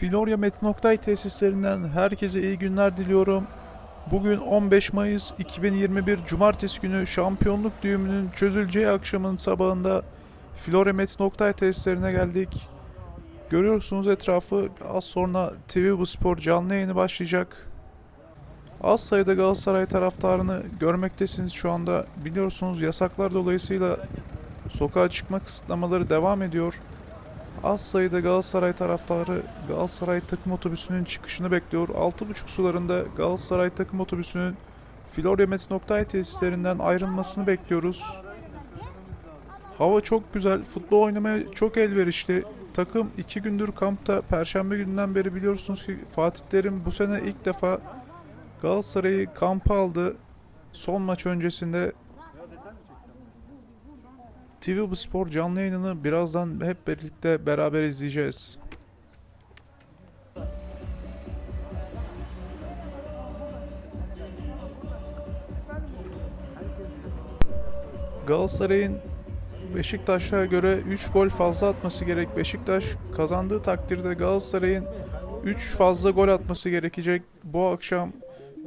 Florya Metin tesislerinden herkese iyi günler diliyorum. Bugün 15 Mayıs 2021 Cumartesi günü şampiyonluk düğümünün çözüleceği akşamın sabahında Florya Metin tesislerine geldik. Görüyorsunuz etrafı az sonra TV Bu Spor canlı yayını başlayacak. Az sayıda Galatasaray taraftarını görmektesiniz şu anda. Biliyorsunuz yasaklar dolayısıyla sokağa çıkma kısıtlamaları devam ediyor. Az sayıda Galatasaray taraftarı Galatasaray takım otobüsünün çıkışını bekliyor. 6.30 sularında Galatasaray takım otobüsünün Florya Metin tesislerinden ayrılmasını bekliyoruz. Hava çok güzel, futbol oynamaya çok elverişli. Takım iki gündür kampta. Perşembe gününden beri biliyorsunuz ki Fatih Terim bu sene ilk defa Galatasaray'ı kampa aldı. Son maç öncesinde TV Bu Spor canlı yayınını birazdan hep birlikte beraber izleyeceğiz. Galatasaray'ın Beşiktaş'a göre 3 gol fazla atması gerek. Beşiktaş kazandığı takdirde Galatasaray'ın 3 fazla gol atması gerekecek. Bu akşam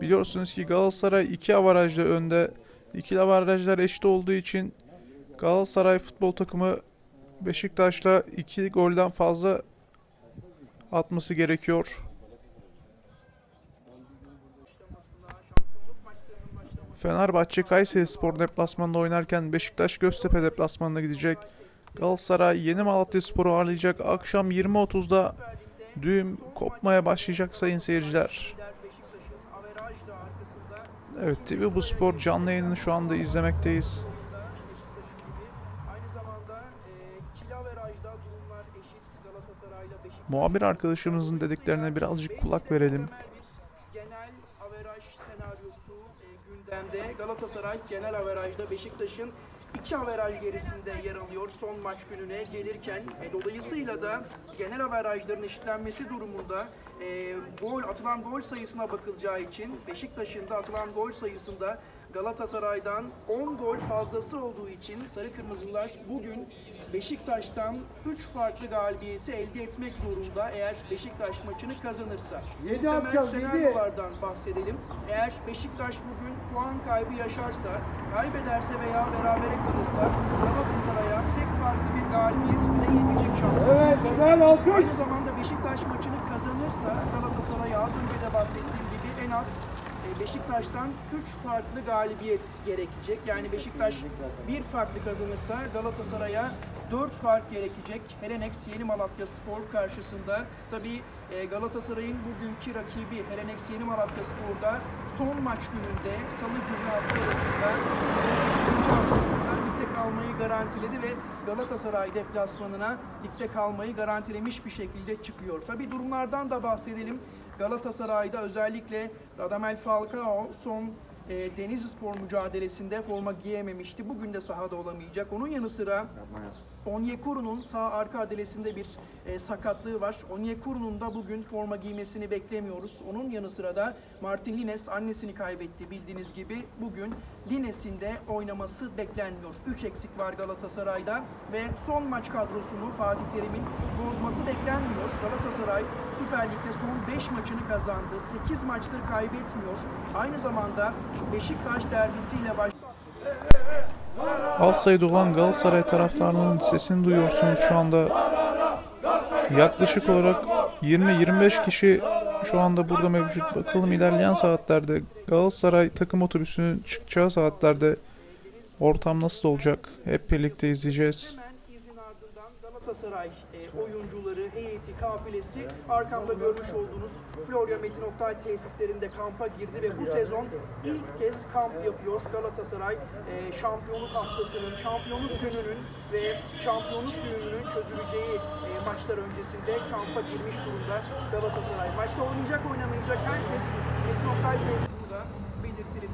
biliyorsunuz ki Galatasaray 2 avarajla önde. İkili avarajlar eşit olduğu için Galatasaray futbol takımı Beşiktaş'la 2 golden fazla atması gerekiyor. Fenerbahçe Kayseri Spor deplasmanında oynarken Beşiktaş Göztepe deplasmanına gidecek. Galatasaray Yeni Malatya Spor'u ağırlayacak. Akşam 20.30'da düğüm kopmaya başlayacak sayın seyirciler. Evet TV Bu Spor canlı yayınını şu anda izlemekteyiz. Aynı zamanda e, ikili averajda durumlar eşit Galatasaray'la Beşiktaş. Muhabir arkadaşımızın dediklerine birazcık kulak verelim. Genel averaj senaryosu gündemde. Galatasaray genel averajda Beşiktaş'ın iki averaj gerisinde yer alıyor son maç gününe gelirken. E, dolayısıyla da genel averajların eşitlenmesi durumunda e, gol atılan gol sayısına bakılacağı için Beşiktaş'ın da atılan gol sayısında Galatasaray'dan 10 gol fazlası olduğu için Sarı Kırmızılar bugün Beşiktaş'tan 3 farklı galibiyeti elde etmek zorunda eğer Beşiktaş maçını kazanırsa. Yedi Temel atacağız, yedi. senaryolardan bahsedelim. Eğer Beşiktaş bugün puan kaybı yaşarsa, kaybederse veya berabere kalırsa Galatasaray'a tek farklı bir galibiyet bile yetecek şampiyon. Evet, güzel alkış. Aynı zamanda Beşiktaş maçını kazanırsa Galatasaray az önce de bahsettiğim gibi en az Beşiktaş'tan 3 farklı galibiyet gerekecek. Yani Beşiktaş bir farklı kazanırsa Galatasaray'a 4 fark gerekecek. Helenex Yeni Malatya Spor karşısında. Tabii e, Galatasaray'ın bugünkü rakibi Helenex Yeni Malatya Spor'da son maç gününde Salı günü hafta arasında haftasında ligde kalmayı garantiledi ve Galatasaray deplasmanına ligde kalmayı garantilemiş bir şekilde çıkıyor. Tabii durumlardan da bahsedelim. Galatasaray'da özellikle Radamel Falcao son e, Denizlispor mücadelesinde forma giyememişti. Bugün de sahada olamayacak. Onun yanı sıra Onyekuru'nun sağ arka adalesinde bir e, sakatlığı var. Onyekuru'nun da bugün forma giymesini beklemiyoruz. Onun yanı sıra da Martin Lines annesini kaybetti bildiğiniz gibi. Bugün Lines'in de oynaması beklenmiyor. 3 eksik var Galatasaray'da ve son maç kadrosunu Fatih Terim'in bozması beklenmiyor. Galatasaray Süper Lig'de son 5 maçını kazandı. 8 maçtır kaybetmiyor. Aynı zamanda Beşiktaş derbisiyle baş Az sayıda olan Galatasaray taraftarının sesini duyuyorsunuz şu anda. Yaklaşık olarak 20-25 kişi şu anda burada mevcut. Bakalım ilerleyen saatlerde Galatasaray takım otobüsünün çıkacağı saatlerde ortam nasıl olacak? Hep birlikte izleyeceğiz. Galatasaray e, oyuncuları, heyeti, kafilesi arkamda görmüş olduğunuz Florya Metin Oktay tesislerinde kampa girdi ve bu sezon ilk kez kamp yapıyor Galatasaray. E, şampiyonluk haftasının, şampiyonluk gününün ve şampiyonluk düğününün çözüleceği e, maçlar öncesinde kampa girmiş durumda Galatasaray. Maçta oynayacak oynamayacak herkes Metin Oktay tesisinde.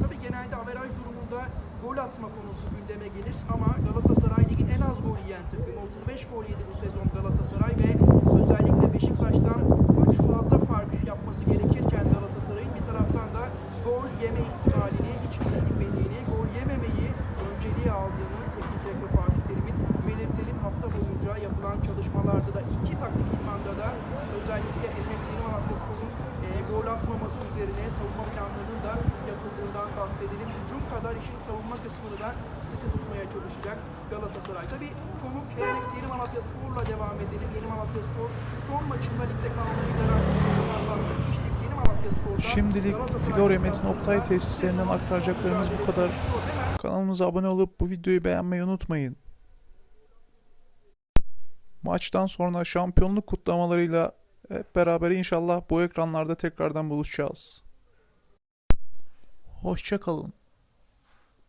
Tabii genelde averaj durumunda gol atma konusu gündeme gelir ama Galatasaray ligin en az gol yiyen takımı. 35 gol yedi bu sezon Galatasaray ve özellikle Beşiktaş'tan 3 fazla fark yapması gerekirken Galatasaray'ın bir taraftan da gol yeme ihtimalini hiç düşünmediğini, gol yememeyi önceliğe aldığını teknik direktör Fatih Terim'in belirtelim hafta boyunca yapılan çalışmalarda da iki taktik idmanda da özellikle eline üzerine savunma planlarının da bahsedelim. Hücum kadar işin savunma kısmını da sıkı tutmaya çalışacak Galatasaray. Tabii konuk Gelenex Yeni Malatya Spor'la devam edelim. Yeni Malatya Spor son maçında ligde kalmayı garanti ettiğinden bahsetmiştik. Yeni Malatya Spor'da Şimdilik Floremet deplasmanında Oktay tesislerinden aktaracaklarımız bu kadar. Kanalımıza abone olup bu videoyu beğenmeyi unutmayın. Maçtan sonra şampiyonluk kutlamalarıyla hep beraber inşallah bu ekranlarda tekrardan buluşacağız. Hoşçakalın.